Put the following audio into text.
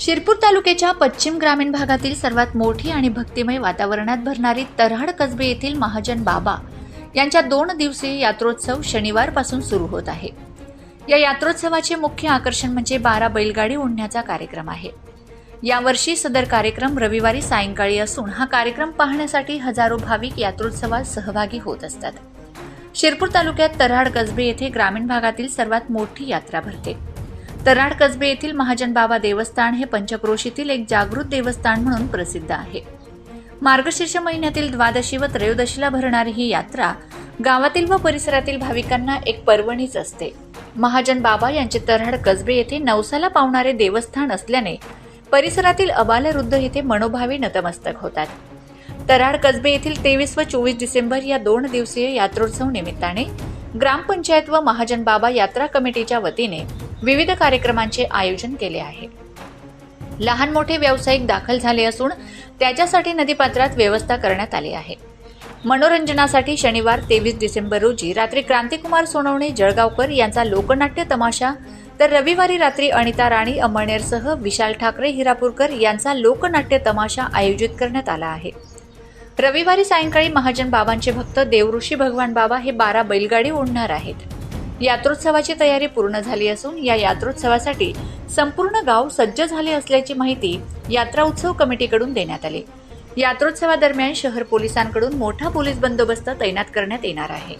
शिरपूर तालुक्याच्या पश्चिम ग्रामीण भागातील सर्वात मोठी आणि भक्तिमय वातावरणात भरणारी तरहाड कसबे येथील महाजन बाबा यांच्या दोन दिवसीय यात्रोत्सव शनिवारपासून सुरू होत आहे. या यात्रोत्सवाचे मुख्य आकर्षण म्हणजे बारा बैलगाडी ओढण्याचा कार्यक्रम आहे. यावर्षी सदर कार्यक्रम रविवारी सायंकाळी असून हा कार्यक्रम पाहण्यासाठी हजारो भाविक यात्रोत्सवात सहभागी होत असतात. शिरपूर तालुक्यात तरहाड कसबे येथे ग्रामीण भागातील सर्वात मोठी यात्रा भरते. तराड कसबे येथील महाजन बाबा देवस्थान हे पंचक्रोशीतील एक जागृत देवस्थान म्हणून प्रसिद्ध आहे. मार्गशीर्ष महिन्यातील द्वादशी व त्रयोदशीला भरणारी ही यात्रा गावातील व परिसरातील भाविकांना एक पर्वणीच असते. महाजन बाबा यांचे तऱ्हाड कसबे येथे नवसाला पावणारे देवस्थान असल्याने परिसरातील अबालवृद्ध येथे मनोभावी नतमस्तक होतात. तराड कसबे येथील तेवीस व चोवीस डिसेंबर या दोन दिवसीय यात्रोत्सव निमित्ताने ग्रामपंचायत व महाजन बाबा यात्रा कमिटीच्या वतीने विविध कार्यक्रमांचे आयोजन केले आहे. लहान मोठे व्यावसायिक दाखल झाले असून त्याच्यासाठी नदीपात्रात व्यवस्था करण्यात आली आहे. मनोरंजनासाठी शनिवार तेवीस डिसेंबर रोजी रात्री क्रांतिकुमार सोनवणे जळगावकर यांचा लोकनाट्य तमाशा तर रविवारी रात्री अनिता राणी अमळनेरसह विशाल ठाकरे हिरापूरकर यांचा लोकनाट्य तमाशा आयोजित करण्यात आला आहे. रविवारी सायंकाळी महाजन बाबांचे भक्त देवऋषी भगवान बाबा हे बारा बैलगाडी ओढणार आहेत. यात्रोत्सवाची तयारी पूर्ण झाली असून या यात्रोत्सवासाठी संपूर्ण गाव सज्ज झाले असल्याची माहिती यात्रा उत्सव कमिटीकडून देण्यात आली. यात्रोत्सवादरम्यान शहर पोलिसांकडून मोठा पोलीस बंदोबस्त तैनात करण्यात येणार आहे.